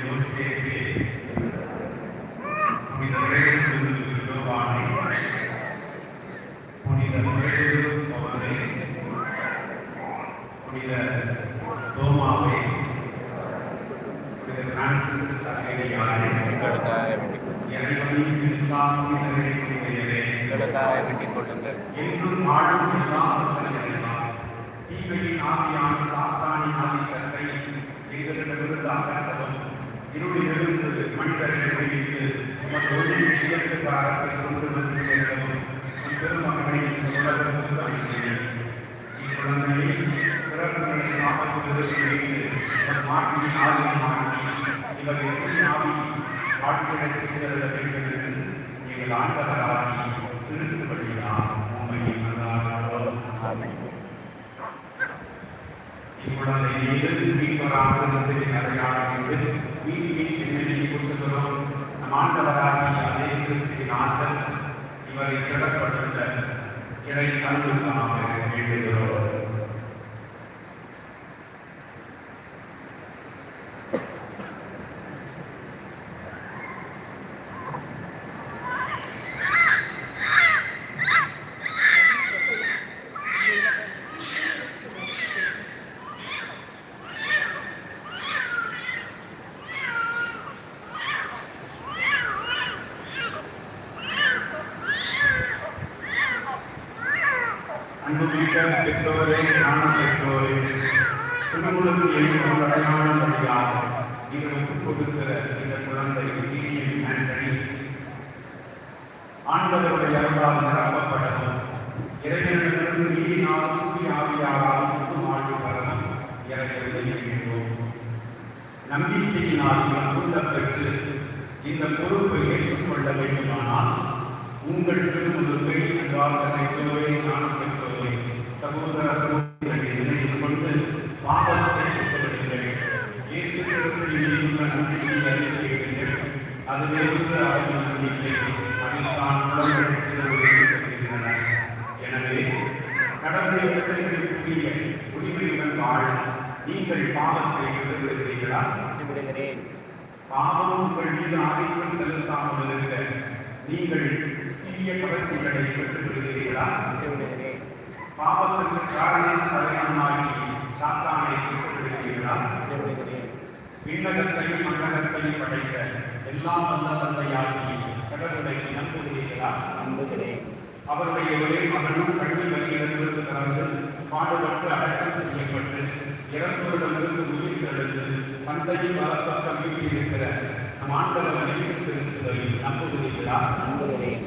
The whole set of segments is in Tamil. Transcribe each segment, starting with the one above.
யோசேப்பே புனித யோவானை புனித புனித தோமாவை புனித பிரான்சிஸ் சகேரியாரை இறைவனின் புனிதரை புனிதையரே என்றும் வாழும் எல்லாம் தீமையின் ஆவியான சாத்தானின் ஆதிக்கத்தை எங்களிடமிருந்து அகற்றவும் இருளிலிருந்து மனிதர்களை விடுவித்து உமது ஒளி இயற்கை அரசை கொண்டு வந்து சேர்க்கவும் பெருமகனை உலகத்துக்கு அனுப்பினேன். இக்குழந்தையை பிறப்புகளை மாற்றின் இவரை ஆவி வேண்டும் என்று எங்கள் ஆண்டவராகி கிறிஸ்து உண்மை இக்குழந்தை மீது மீட்பராக அடையாளம் மீட்பின் பின்னணியை பூசுகிறோம் நம் ஆண்டவராகி அதே கிறிஸ்துவின் ஆற்றல் இவரை திடப்படுத்த இறை அன்புக்காக வேண்டுகிறோம். அன்புமிக்க பெற்றோரே ஞான பெற்றோரே. திருமுழுக்கு எண்ணும் அடையாளம் வழியாக நீங்கள் இந்த குழந்தை டிடிஎம் ஆண்டனி ஆண்டவருடைய அருளால் நிரப்பப்படவும் இறைவனிடமிருந்து நீரினால் தூய் ஆவியாரால் புது வாழ்வு பெறவும் இறைவனை வேண்டுகிறோம் நம்பிக்கையினால் உள்ள பெற்று இந்த பொறுப்பை ஏற்றுக்கொள்ள வேண்டுமானால் உங்கள் திருமுழுக்கை அன்பாக பெற்றோரே ஞான சகோதர சகோதரிகளை நினைவு கொண்டு பாவத்தை ஒப்புவிடுங்கள் இயேசு நம்பிக்கையை அறிவிக்கிறீர்கள் அதுவே உள்ள நம்பிக்கை அதில் தான் எனவே கடந்த இடங்களுக்குரிய உரிமையுடன் வாழ நீங்கள் பாவத்தை விட்டுவிடுகிறீர்களா பாவம் உங்கள் மீது ஆதிக்கம் செலுத்தாமல் இருக்க நீங்கள் தீய கவர்ச்சிகளை பெற்றுக் பாவத்துக்கு காரணம் தலைவனமாகி சாத்தானை விடுகிறேன் விண்ணகத்தையும் மண்டகத்தையும் படைத்த எல்லாம் வல்ல தந்தையாகி கடவுளை நம்புகிறீர்களா? அவருடைய ஒரே மகனும் கல்வி வழியிடமிருந்து பிறந்து பாடுபட்டு அடக்கம் செய்யப்பட்டு இறந்தோரிடமிருந்து உயிர் தெழுந்து தந்தையின் வலப்பக்கம் வீட்டியிருக்கிற நம் ஆண்டவர் இயேசு கிறிஸ்துவை நம்புகிறீர்களா? நம்புகிறேன்.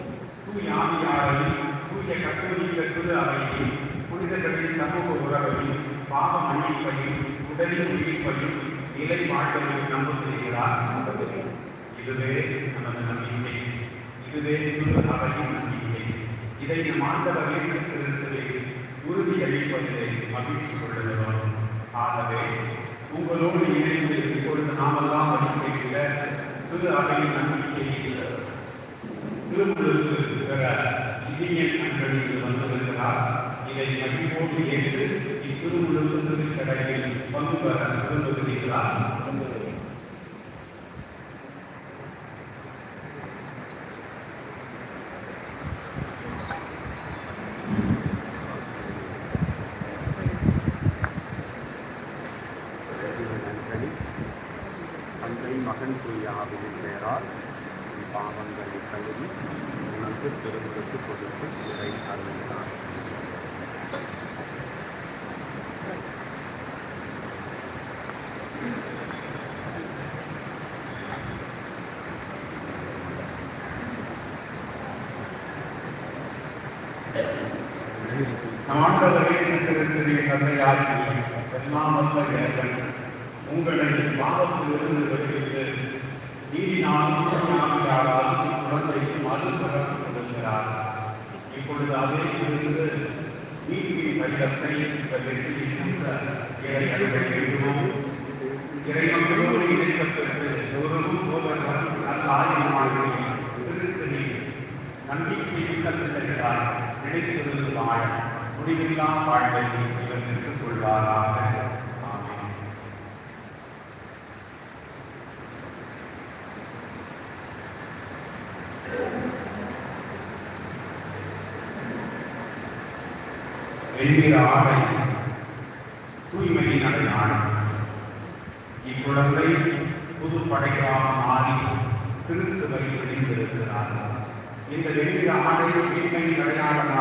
தூய் ஆவியாரையும் தூய கத்தோலிக்க திரு அவையையும் புனிதர்களின் சமூக உறவையும் பாவ மன்னிப்பையும் உடலின் உயிர்ப்பையும் நிலை வாழ்வையும் நம்புகிறீர்களா? நம்புகிறேன். இதுவே நமது நம்பிக்கை. இதுவே திரு அவையின் நம்பிக்கை. இதை நம் ஆண்டவர் இயேசு கிறிஸ்துவை உறுதியளிப்பதிலே மகிழ்ச்சி கொள்ளுகிறோம். ஆகவே உங்களோடு இணைந்து இப்பொழுது நாமெல்லாம் வலிக்கின்ற திரு அவையின் நம்பிக்கை திருமுழுக்கு இதை ஏற்று இத்திருமுழுக்கு திருச்சடையில் பங்கு பெற விரும்புகிறீர்களா? தந்தை மகன் தூய பெயரால் பாவங்களை கழுவி உணர்ந்து திருமுழுக்கு கொடுத்து இறை அருளினார். நம் ஆண்டவர் தந்தையாகி எல்லாம் வந்த இறைவன் உங்களை பாவத்திலிருந்து விடுவித்து நீதினால் ஆவியாரால் குழந்தைக்கு மறுபிறப்பு கொடுக்கிறார். இப்பொழுது அதே கிறிஸ்து மீட்பின் பயிரத்தை வெற்றி பூச இறை அருளை வேண்டுவோம் இறைவனோடு இணைக்கப்பெற்று ஒரு போதகர் நல்ல ஆயுதமாக கிறிஸ்துவின் நம்பிக்கையுள்ள பிள்ளைகளால் நினைத்திருந்து வாழ முடிவில்லா வாழ்வை இவர்களுக்கு சொல்வாராக என்கிற ஆடை தூய்மையின் அடையாளம் இக்குழந்தை புது படையாக மாறி கிறிஸ்துவை விழிந்திருக்கிறார்கள் இந்த வெண்ணிற ஆடை தூய்மையின் அடையாளமாக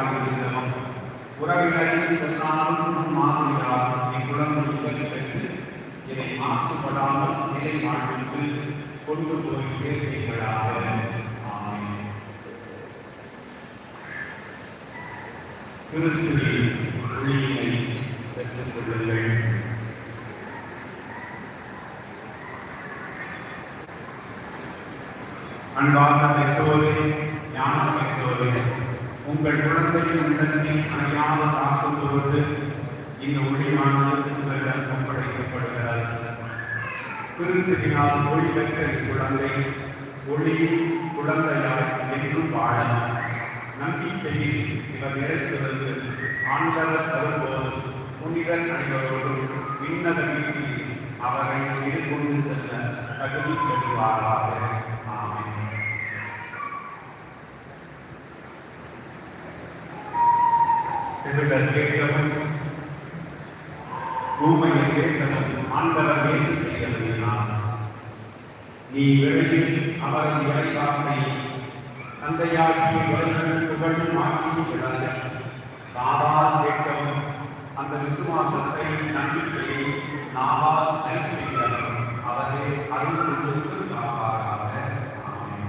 மாசுபடாமல் நிலை வாழ்வுக்கு கொண்டு போய் சேர்ப்பீர்களாக. ஆமென். கிறிஸ்துவின் ஒளியினை பெற்றுக் கொள்ளுங்கள். அன்பார்ந்த பெற்றோரே ஞான பெற்றோரே உங்கள் குழந்தையின் உடனே அணையாத தாக்கம் பொருட்டு இந்த ஒளியானது உங்களிடம் ஒப்படைக்கப்படுகிறது. கிறிஸ்துவினால் ஒளி பெற்ற குழந்தை ஒளியின் குழந்தையால் என்றும் வாழ நம்பிக்கையில் இவர் நிலைத்திருந்து ஆண்டவர் வரும்போது புனிதர் அனைவரோடும் விண்ணக வீட்டில் அவரை எதிர்கொண்டு செல்ல தகுதி பெறுவாராக. ஆமென். செவிடர் கேட்கவும் பூமையை பேசவும் ஆண்டவர் பேசி செய்ய நீ வெளியில் அவரது இறைவார்த்தை தந்தையாகிய இறைவன் புகழும் ஆட்சியும் விளங்க நாவால் கேட்கவும் அந்த விசுவாசத்தை நம்பிக்கையை நாவால் அறிவிக்கிறவர் அவரே அருள் காப்பாராக. ஆமென்.